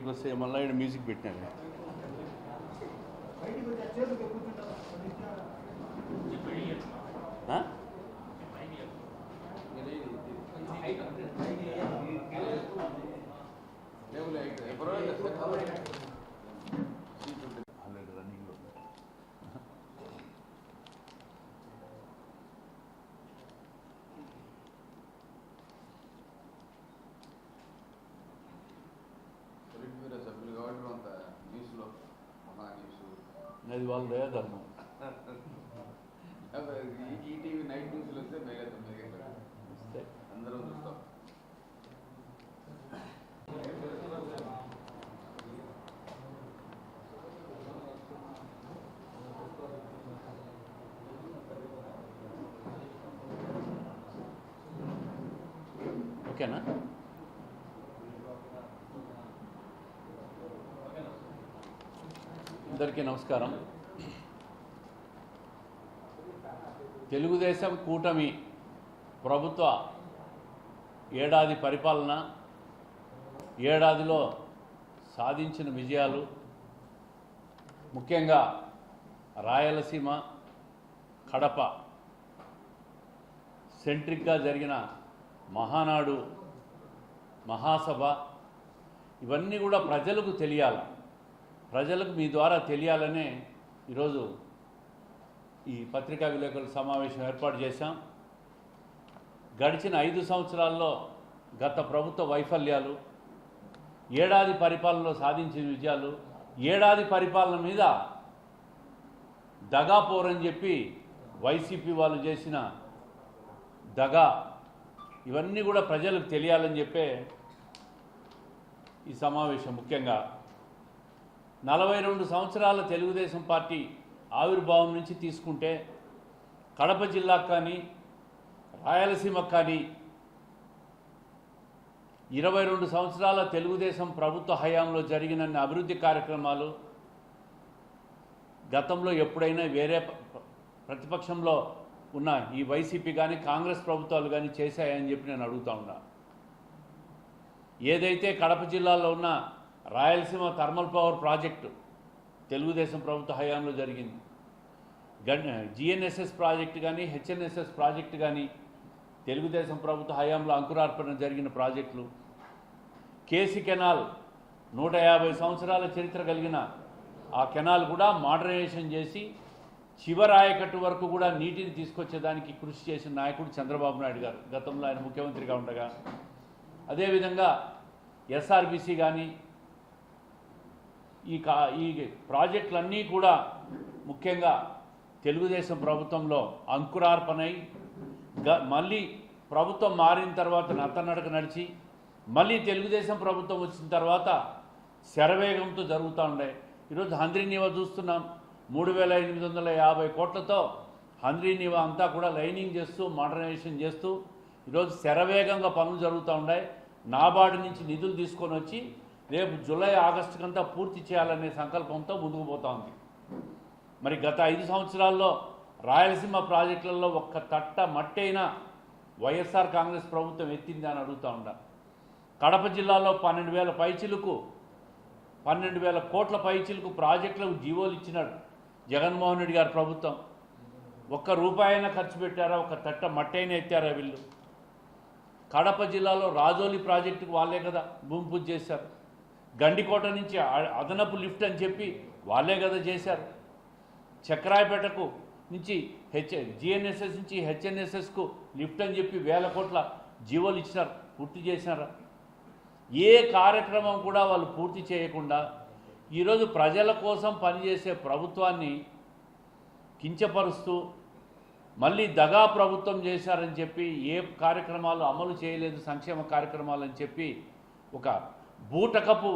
బయటికి వస్తే మళ్ళీ ఇక్కడ మ్యూజిక్ పెట్టినాను ఆ? అది వాళ్ళ దయాధర్మం ఈటీవీ నైట్ న్యూస్లో వస్తే మేలే తొమ్మిది గంటలకు వస్తే అందరం చూస్తాం ఓకేనా అందరికీ నమస్కారం తెలుగుదేశం కూటమి ప్రభుత్వ ఏడాది పరిపాలన ఏడాదిలో సాధించిన విజయాలు ముఖ్యంగా రాయలసీమ కడప సెంట్రిక్గా జరిగిన మహానాడు మహాసభ ఇవన్నీ కూడా ప్రజలకు తెలియాలి. ప్రజలకు మీ ద్వారా తెలియాలనే ఈరోజు ఈ పత్రికా విలేకరుల సమావేశం ఏర్పాటు చేశాం. గడిచిన ఐదు సంవత్సరాల్లో గత ప్రభుత్వ వైఫల్యాలు ఏడాది పరిపాలనలో సాధించిన విజయాలు ఏడాది పరిపాలన మీద దగాపోరని చెప్పి వైసీపీ వాళ్ళు చేసిన దగా ఇవన్నీ కూడా ప్రజలకు తెలియాలని చెప్పే ఈ సమావేశం ముఖ్యంగా. నలభై రెండు సంవత్సరాల తెలుగుదేశం పార్టీ ఆవిర్భావం నుంచి తీసుకుంటే కడప జిల్లాకు కానీ రాయలసీమకు కానీ ఇరవై రెండు సంవత్సరాల తెలుగుదేశం ప్రభుత్వ హయాంలో జరిగిన అభివృద్ధి కార్యక్రమాలు గతంలో ఎప్పుడైనా వేరే ప్రతిపక్షంలో ఉన్న ఈ వైసీపీ కానీ కాంగ్రెస్ ప్రభుత్వాలు కానీ చేశాయని చెప్పి నేను అడుగుతా ఉన్నా. ఏదైతే కడప జిల్లాలో ఉన్న Rayalaseema thermal power project Telugu Desam ప్రభుత్వ హయాంలో జరిగింది. గన్ జిఎన్ఎస్ఎస్ ప్రాజెక్ట్ కానీ హెచ్ఎన్ఎస్ఎస్ ప్రాజెక్ట్ కానీ తెలుగుదేశం ప్రభుత్వ హయాంలో అంకురార్పణ జరిగిన ప్రాజెక్టులు. కేసీ కెనాల్ నూట యాభై సంవత్సరాల చరిత్ర కలిగిన ఆ కెనాల్ కూడా మోడర్నైజేషన్ చేసి చివరాయకట్టు వరకు కూడా నీటిని తీసుకొచ్చేదానికి కృషి చేసిన నాయకుడు చంద్రబాబు నాయుడు గారు. గతంలో ఆయన ముఖ్యమంత్రిగా ఉండగా. అదేవిధంగా ఎస్ఆర్బిసి కానీ ఈ కా ఈ ప్రాజెక్టులన్నీ కూడా ముఖ్యంగా తెలుగుదేశం ప్రభుత్వంలో అంకురార్పణై గ మళ్ళీ ప్రభుత్వం మారిన తర్వాత నత్తనడక నడిచి మళ్ళీ తెలుగుదేశం ప్రభుత్వం వచ్చిన తర్వాత శరవేగంతో జరుగుతూ ఉండే. ఈరోజు హంద్రీనీవా చూస్తున్నాం. మూడు వేల ఎనిమిది వందల యాభై కోట్లతో హంద్రీనీవా అంతా కూడా లైనింగ్ చేస్తూ మోడర్నైజేషన్ చేస్తూ ఈరోజు శరవేగంగా పనులు జరుగుతూ ఉన్నాయి. నాబార్డు నుంచి నిధులు తీసుకొని వచ్చి రేపు జూలై ఆగస్టు కంతా పూర్తి చేయాలనే సంకల్పంతో ముందుకు పోతా ఉంది. మరి గత ఐదు సంవత్సరాల్లో రాయలసీమ ప్రాజెక్టులలో ఒక్క తట్ట మట్టైనా వైఎస్ఆర్ కాంగ్రెస్ ప్రభుత్వం ఎత్తింది అని అడుగుతా ఉండ కడప జిల్లాలో పన్నెండు వేల పైచిలకు పన్నెండు వేల కోట్ల పైచిలకు ప్రాజెక్టులకు జీవోలు ఇచ్చినాడు జగన్మోహన్ రెడ్డి గారి ప్రభుత్వం. ఒక్క రూపాయైనా ఖర్చు పెట్టారా? ఒక తట్ట మట్టైనా ఎత్తారా వీళ్ళు? కడప జిల్లాలో రాజోలి ప్రాజెక్టుకు వాళ్ళే కదా భూమి పూజ చేశారు. గండికోట నుంచి అదనపు లిఫ్ట్ అని చెప్పి వాళ్ళే కదా చేశారు. చక్రాయపేటకు నుంచి హెచ్ జిఎన్ఎస్ఎస్ నుంచి హెచ్ఎన్ఎస్ఎస్కు లిఫ్ట్ అని చెప్పి వేల కోట్ల జీవోలు ఇచ్చినారు పూర్తి చేసినారా. ఏ కార్యక్రమం కూడా వాళ్ళు పూర్తి చేయకుండా ఈరోజు ప్రజల కోసం పనిచేసే ప్రభుత్వాన్ని కించపరుస్తూ మళ్ళీ దగా ప్రభుత్వం చేశారని చెప్పి ఏ కార్యక్రమాలు అమలు చేయలేదు సంక్షేమ కార్యక్రమాలు అని చెప్పి ఒక బూటకపు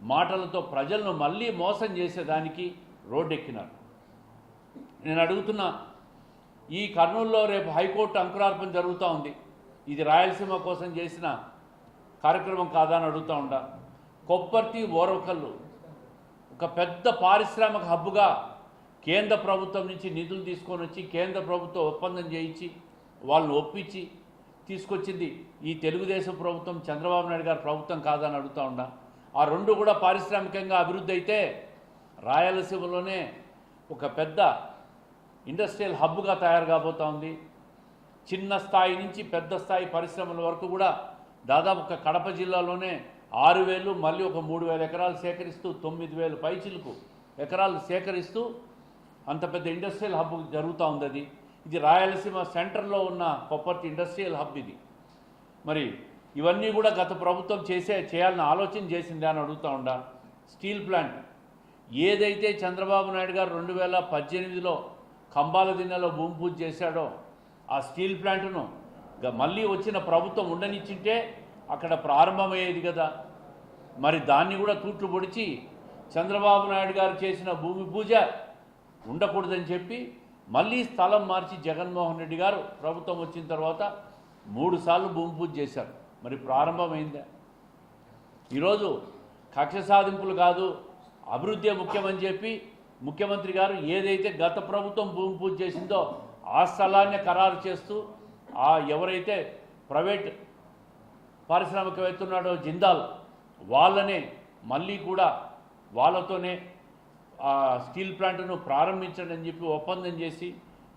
మాటలతో ప్రజలను మళ్ళీ మోసం చేసేదానికి రోడ్డెక్కినారు. నేను అడుగుతున్నా ఈ కర్నూలులో రేపు హైకోర్టు అంకురార్పణ జరుగుతూ ఉంది. ఇది రాయలసీమ కోసం చేసిన కార్యక్రమం కాదా అని అడుగుతూ ఉండా. కొప్పర్తి ఓరవకల్లు ఒక పెద్ద పారిశ్రామిక హబ్బుగా కేంద్ర ప్రభుత్వం నుంచి నిధులు తీసుకొని వచ్చి కేంద్ర ప్రభుత్వం ఒప్పందం చేయించి వాళ్ళని ఒప్పించి తీసుకొచ్చింది. ఈ తెలుగుదేశం ప్రభుత్వం చంద్రబాబు నాయుడు గారి ప్రభుత్వం కాదని అడుగుతా ఉన్నా. ఆ రెండు కూడా పారిశ్రామికంగా అభివృద్ధి అయితే రాయలసీమలోనే ఒక పెద్ద ఇండస్ట్రియల్ హబ్గా తయారు కాబోతా ఉంది. చిన్న స్థాయి నుంచి పెద్ద స్థాయి పరిశ్రమల వరకు కూడా దాదాపు ఒక కడప జిల్లాలోనే ఆరు వేలు మళ్ళీ ఒక మూడు వేల ఎకరాలు సేకరిస్తూ తొమ్మిది వేలు పైచిలకు ఎకరాలు సేకరిస్తూ అంత పెద్ద ఇండస్ట్రియల్ హబ్ జరుగుతూ ఉంది అది. ఇది రాయలసీమ సెంటర్లో ఉన్న కొప్పర్తి ఇండస్ట్రియల్ హబ్ ఇది. మరి ఇవన్నీ కూడా గత ప్రభుత్వం చేసే చేయాలని ఆలోచన చేసిందే అని అడుగుతా ఉండా. Steel plant. ఏదైతే చంద్రబాబు నాయుడు గారు రెండు వేల పద్దెనిమిదిలో కంబాల దిన్నెలో భూమి పూజ చేశాడో ఆ స్టీల్ ప్లాంట్ను మళ్ళీ వచ్చిన ప్రభుత్వం ఉండనిచ్చింటే అక్కడ ప్రారంభమయ్యేది కదా. మరి దాన్ని కూడా తూట్లు పొడిచి చంద్రబాబు నాయుడు గారు చేసిన భూమి పూజ ఉండకూడదని చెప్పి మళ్ళీ స్థలం మార్చి జగన్మోహన్ రెడ్డి గారు ప్రభుత్వం వచ్చిన తర్వాత మూడు సార్లు భూమి పూజ చేశారు. మరి ప్రారంభమైందా? ఈరోజు కక్ష సాధింపులు కాదు అభివృద్ధి ముఖ్యమని చెప్పి ముఖ్యమంత్రి గారు ఏదైతే గత ప్రభుత్వం భూమి పూజ చేసిందో ఆ స్థలాన్ని ఖరారు చేస్తూ ఆ ఎవరైతే ప్రైవేట్ పారిశ్రామికవేత్తన్నాడో జిందాల్ వాళ్ళనే మళ్ళీ కూడా వాళ్ళతోనే ఆ స్టీల్ ప్లాంట్ను ప్రారంభించండి అని చెప్పి ఒప్పందం చేసి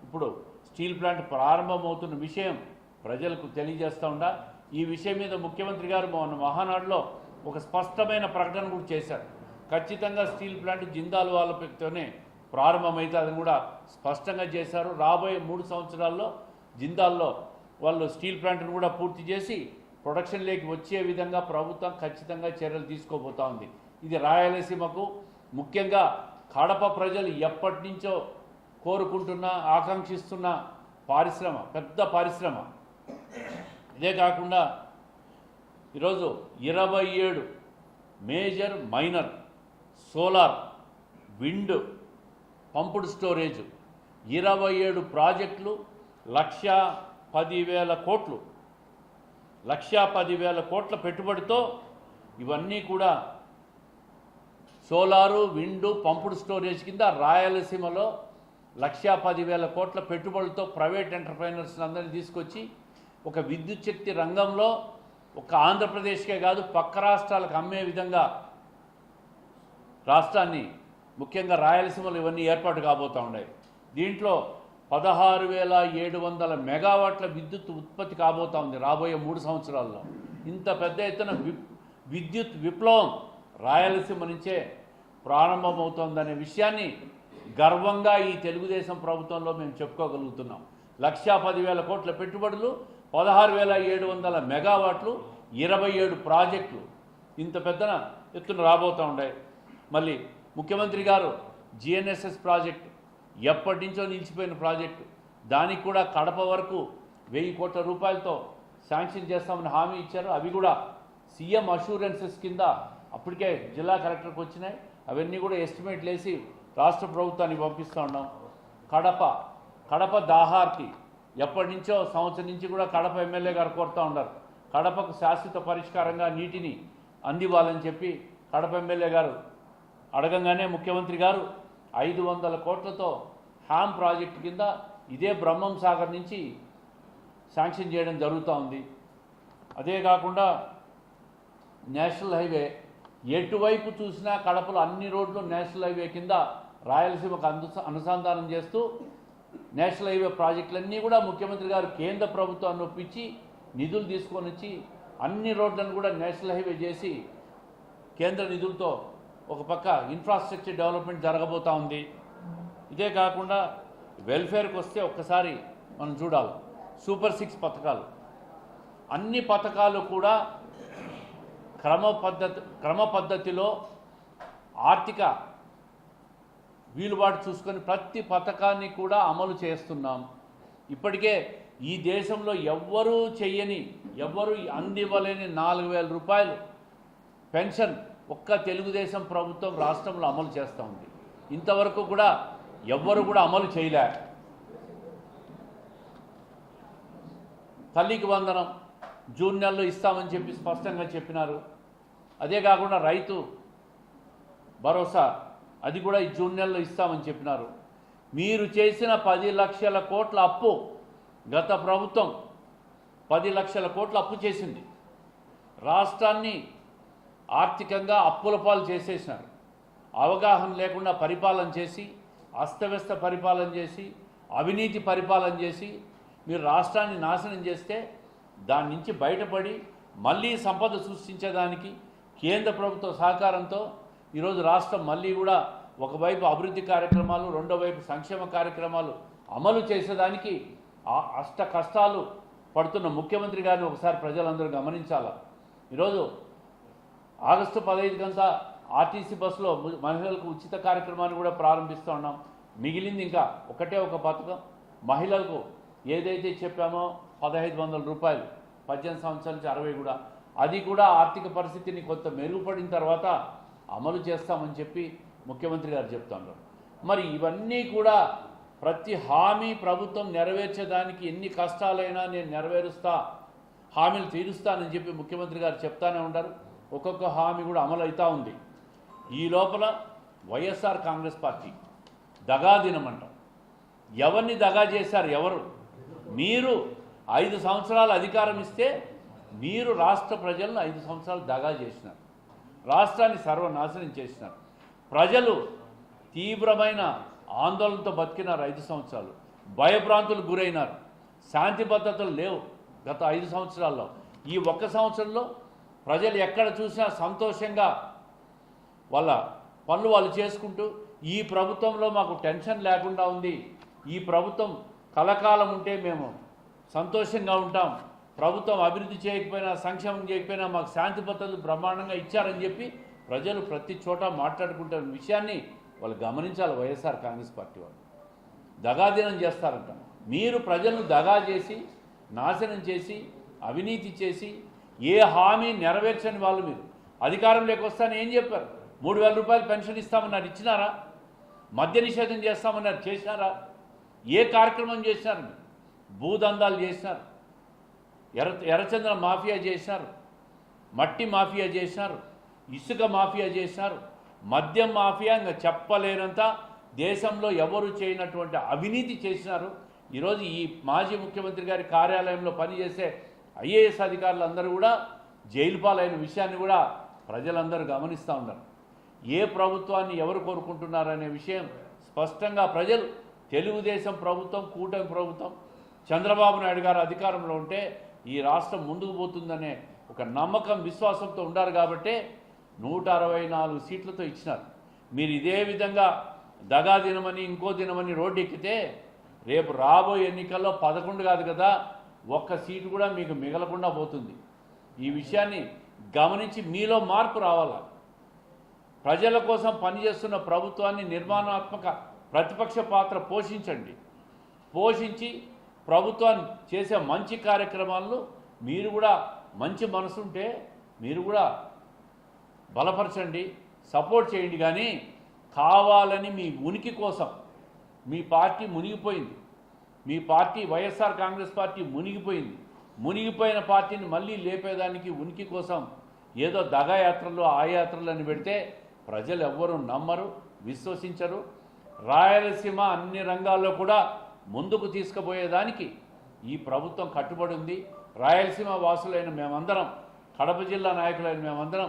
ఇప్పుడు స్టీల్ ప్లాంట్ ప్రారంభమవుతున్న విషయం ప్రజలకు తెలియజేస్తూ ఉండా. ఈ విషయం మీద ముఖ్యమంత్రి గారు మొన్న మహానాడులో ఒక స్పష్టమైన ప్రకటన కూడా చేశారు. ఖచ్చితంగా స్టీల్ ప్లాంట్ జిందాల్ వాళ్ళతోనే ప్రారంభమైతే అది కూడా స్పష్టంగా చేశారు. రాబోయే మూడు సంవత్సరాల్లో జిందాల్లో వాళ్ళు స్టీల్ ప్లాంట్ను కూడా పూర్తి చేసి ప్రొడక్షన్లోకి వచ్చే విధంగా ప్రభుత్వం ఖచ్చితంగా చర్యలు తీసుకోబోతా ఉంది. ఇది రాయలసీమకు ముఖ్యంగా కడప ప్రజలు ఎప్పటి నుంచో కోరుకుంటున్న ఆకాంక్షిస్తున్న పారిశ్రమ పెద్ద పారిశ్రమ. ఇదే కాకుండా ఈరోజు ఇరవై ఏడు major minor solar wind pumped storage. ఇరవై ఏడు ప్రాజెక్టులు లక్ష పదివేల కోట్లు. లక్ష పదివేల కోట్ల పెట్టుబడితో ఇవన్నీ కూడా సోలారు విండు పంపుడు స్టోరేజ్ కింద రాయలసీమలో లక్షా పదివేల కోట్ల పెట్టుబడులతో ప్రైవేట్ ఎంటర్ప్రైనర్స్ అందరినీ తీసుకొచ్చి ఒక విద్యుత్ శక్తి రంగంలో ఒక ఆంధ్రప్రదేశ్కే కాదు పక్క రాష్ట్రాలకు అమ్మే విధంగా రాష్ట్రాన్ని ముఖ్యంగా రాయలసీమలో ఇవన్నీ ఏర్పాటు కాబోతూ ఉన్నాయి. దీంట్లో పదహారు వేల ఏడు వందల మెగావాట్ల విద్యుత్ ఉత్పత్తి కాబోతూ ఉంది రాబోయే మూడు సంవత్సరాల్లో. ఇంత పెద్ద ఎత్తున వి- విద్యుత్ విప్లవం రాయలసీమ నుంచే ప్రారంభమవుతోందనే విషయాన్ని గర్వంగా ఈ తెలుగుదేశం ప్రభుత్వంలో మేము చెప్పుకోగలుగుతున్నాం. లక్షా పదివేల కోట్ల పెట్టుబడులు పదహారు వేల ఏడు వందల మెగావాట్లు ఇరవై ఏడు ప్రాజెక్టులు. ఇంత పెద్దన ఎత్తున రాబోతూ ఉన్నాయి మళ్ళీ ముఖ్యమంత్రి గారు జిఎన్ఎస్ఎస్ ప్రాజెక్ట్ ఎప్పటి నుంచో నిలిచిపోయిన ప్రాజెక్టు. దానికి కూడా కడప వరకు వెయ్యి కోట్ల రూపాయలతో శాంక్షన్ చేస్తామని హామీ ఇచ్చారు. అవి కూడా సీఎం అష్యూరెన్సెస్ కింద అప్పటికే జిల్లా కలెక్టర్కి వచ్చినాయి. అవన్నీ కూడా ఎస్టిమేట్లు వేసి రాష్ట్ర ప్రభుత్వానికి పంపిస్తూ ఉన్నాం. కడప కడప దాహార్కి ఎప్పటి నుంచో సంవత్సరం నుంచి కూడా కడప ఎమ్మెల్యే గారు కోరుతూ ఉన్నారు. కడపకు శాశ్వత పరిష్కారంగా నీటిని అందివ్వాలని చెప్పి కడప ఎమ్మెల్యే గారు అడగంగానే ముఖ్యమంత్రి గారు ఐదు వందల కోట్లతో హ్యామ్ ప్రాజెక్టు కింద ఇదే బ్రహ్మం సాగర్ నుంచి శాంక్షన్ చేయడం జరుగుతూ ఉంది. అదే కాకుండా నేషనల్ హైవే ఎటువైపు చూసినా కడపలో అన్ని రోడ్లు నేషనల్ హైవే కింద రాయలసీమకు అందు అనుసంధానం చేస్తూ నేషనల్ హైవే ప్రాజెక్టులన్నీ కూడా ముఖ్యమంత్రి గారు కేంద్ర ప్రభుత్వాన్ని ఒప్పించి నిధులు తీసుకొని వచ్చి అన్ని రోడ్లను కూడా నేషనల్ హైవే చేసి కేంద్ర నిధులతో ఒక పక్క ఇన్ఫ్రాస్ట్రక్చర్ డెవలప్మెంట్ జరగబోతూ ఉంది. ఇదే కాకుండా వెల్ఫేర్కి వస్తే ఒక్కసారి మనం చూడాలి. సూపర్ సిక్స్ పథకాలు. అన్ని పథకాలు కూడా క్రమ పద్ధతి క్రమ పద్ధతిలో ఆర్థిక వీలుబాటు చూసుకొని ప్రతి పథకాన్ని కూడా అమలు చేస్తున్నాం. ఇప్పటికే ఈ దేశంలో ఎవ్వరూ చెయ్యని ఎవ్వరూ అందివ్వలేని నాలుగు వేల రూపాయలు పెన్షన్ ఒక్క తెలుగుదేశం ప్రభుత్వం రాష్ట్రంలో అమలు చేస్తూ ఉంది. ఇంతవరకు కూడా ఎవ్వరు కూడా అమలు చేయలే. తల్లికి వందనం జూన్ నెలలో ఇస్తామని చెప్పి స్పష్టంగా చెప్పినారు. అదే కాకుండా రైతు భరోసా అది కూడా ఈ జూన్ నెలలో ఇస్తామని చెప్పినారు. మీరు చేసిన పది లక్షల కోట్ల అప్పు గత ప్రభుత్వం పది లక్షల కోట్ల అప్పు చేసింది. రాష్ట్రాన్ని ఆర్థికంగా అప్పుల పాలు చేసేసినారు. అవగాహన లేకుండా పరిపాలన చేసి అస్తవ్యస్త పరిపాలన చేసి అవినీతి పరిపాలన చేసి మీరు రాష్ట్రాన్ని నాశనం చేస్తే దాని నుంచి బయటపడి మళ్ళీ సంపద సృష్టించేదానికి కేంద్ర ప్రభుత్వ సహకారంతో ఈరోజు రాష్ట్రం మళ్ళీ కూడా ఒకవైపు అభివృద్ధి కార్యక్రమాలు రెండో వైపు సంక్షేమ కార్యక్రమాలు అమలు చేసేదానికి ఆ అష్ట కష్టాలు పడుతున్న ముఖ్యమంత్రి గారిని ఒకసారి ప్రజలందరూ గమనించాల? ఈరోజు ఆగస్టు పదహైదు గంట ఆర్టీసీ బస్సులో మహిళలకు ఉచిత కార్యక్రమాన్ని కూడా ప్రారంభిస్తూ ఉన్నాం. మిగిలింది ఇంకా ఒకటే ఒక పథకం మహిళలకు ఏదైతే చెప్పామో పదహైదు వందల రూపాయలు పద్దెనిమిది సంవత్సరాల నుంచి అరవై కూడా. అది కూడా ఆర్థిక పరిస్థితిని కొంత మెరుగుపడిన తర్వాత అమలు చేస్తామని చెప్పి ముఖ్యమంత్రి గారు చెప్తాను మరి ఇవన్నీ కూడా ప్రతి హామీ ప్రభుత్వం నెరవేర్చేదానికి ఎన్ని కష్టాలైనా నేను నెరవేరుస్తా హామీలు తీరుస్తానని చెప్పి ముఖ్యమంత్రి గారు చెప్తానే ఉంటారు ఒక్కొక్క హామీ కూడా అమలు అవుతూ ఉంది. ఈ లోపల వైఎస్ఆర్ కాంగ్రెస్ పార్టీ దగా దినమంటాం. ఎవరిని దగా చేశారు ఎవరు? మీరు ఐదు సంవత్సరాలు అధికారం ఇస్తే మీరు రాష్ట్ర ప్రజలను ఐదు సంవత్సరాలు దగా చేసినారు. రాష్ట్రాన్ని సర్వనాశనం చేసినారు. ప్రజలు తీవ్రమైన ఆందోళనతో బతికినారు ఐదు సంవత్సరాలు. భయభ్రాంతులు గురైనారు. శాంతి భద్రతలు లేవు గత ఐదు సంవత్సరాల్లో. ఈ ఒక్క సంవత్సరంలో ప్రజలు ఎక్కడ చూసినా సంతోషంగా వాళ్ళ పనులు వాళ్ళు చేసుకుంటూ ఈ ప్రభుత్వంలో మాకు టెన్షన్ లేకుండా ఉంది. ఈ ప్రభుత్వం కలకాలం ఉంటే మేము సంతోషంగా ఉంటాం. ప్రభుత్వం అభివృద్ధి చేయకపోయినా సంక్షేమం చేయకపోయినా మాకు శాంతి భద్రతలు బ్రహ్మాండంగా ఇచ్చారని చెప్పి ప్రజలు ప్రతి చోట మాట్లాడుకుంటున్న విషయాన్ని వాళ్ళు గమనించాలి. వైఎస్ఆర్ కాంగ్రెస్ పార్టీ వాళ్ళు. దగాదినం చేస్తారంట. మీరు ప్రజలను దగా చేసి నాశనం చేసి అవినీతి చేసి ఏ హామీ నెరవేర్చని వాళ్ళు మీరు. అధికారంలోకి వస్తానని ఏం చెప్పారు? మూడు వేల రూపాయలు పెన్షన్ ఇస్తామన్నారు. ఇచ్చినారా? మద్య నిషేధం చేస్తామన్నారు. చేసినారా? ఏ కార్యక్రమం చేశారు? భూదందాలు చేశారు. ఎర్ర ఎర్రచంద్ర మాఫియా చేశారు. మట్టి మాఫియా చేశారు. ఇసుక మాఫియా చేశారు. మద్యం మాఫియా ఇంకా చెప్పలేనంత దేశంలో ఎవరు చేయనటువంటి అవినీతి చేసినారు ఈరోజు ఈ మాజీ ముఖ్యమంత్రి గారి కార్యాలయంలో పనిచేసే ఐఏఎస్ అధికారులందరూ కూడా జైలు పాలైన విషయాన్ని కూడా ప్రజలందరూ గమనిస్తూ ఉన్నారు. ఏ ప్రభుత్వాన్ని ఎవరు కోరుకుంటున్నారనే విషయం స్పష్టంగా ప్రజలు తెలుగుదేశం ప్రభుత్వం కూటమి ప్రభుత్వం చంద్రబాబు నాయుడు గారు అధికారంలో ఉంటే ఈ రాష్ట్రం ముందుకు పోతుందనే ఒక నమ్మకం విశ్వాసంతో ఉండారు కాబట్టే నూట అరవై నాలుగు సీట్లతో ఇచ్చినారు. మీరు ఇదే విధంగా దగా దినమని ఇంకో దినమని రోడ్డు ఎక్కితే రేపు రాబోయే ఎన్నికల్లో పదకొండు కాదు కదా ఒక్క సీటు కూడా మీకు మిగలకుండా పోతుంది. ఈ విషయాన్ని గమనించి మీలో మార్పు రావాలా? ప్రజల కోసం పనిచేస్తున్న ప్రభుత్వాన్ని నిర్మాణాత్మక ప్రతిపక్ష పాత్ర పోషించండి. పోషించి ప్రభుత్వం చేసే మంచి కార్యక్రమాలను మీరు కూడా మంచి మనసుంటే మీరు కూడా బలపరచండి సపోర్ట్ చేయండి. కానీ కావాలని మీ ఉనికి కోసం మీ పార్టీ మునిగిపోయింది. మీ పార్టీ వైఎస్ఆర్ కాంగ్రెస్ పార్టీ మునిగిపోయింది. మునిగిపోయిన పార్టీని మళ్ళీ లేపేదానికి ఉనికి కోసం ఏదో దగాయాత్రలు ఆయాత్రలు అని పెడితే ప్రజలు ఎవ్వరూ నమ్మరు విశ్వసించరు. రాయలసీమ అన్ని రంగాల్లో కూడా ముందుకు తీసుకుపోయేదానికి ఈ ప్రభుత్వం కట్టుబడి ఉంది. రాయలసీమ వాసులైన మేమందరం కడప జిల్లా నాయకులైన మేమందరం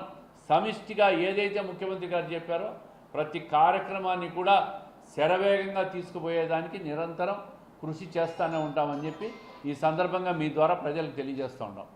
సమిష్టిగా ఏదైతే ముఖ్యమంత్రి గారు చెప్పారో ప్రతి కార్యక్రమాన్ని కూడా శరవేగంగా తీసుకుపోయేదానికి నిరంతరం కృషి చేస్తూనే ఉంటామని చెప్పి ఈ సందర్భంగా మీ ద్వారా ప్రజలకు తెలియజేస్తూ ఉన్నాం.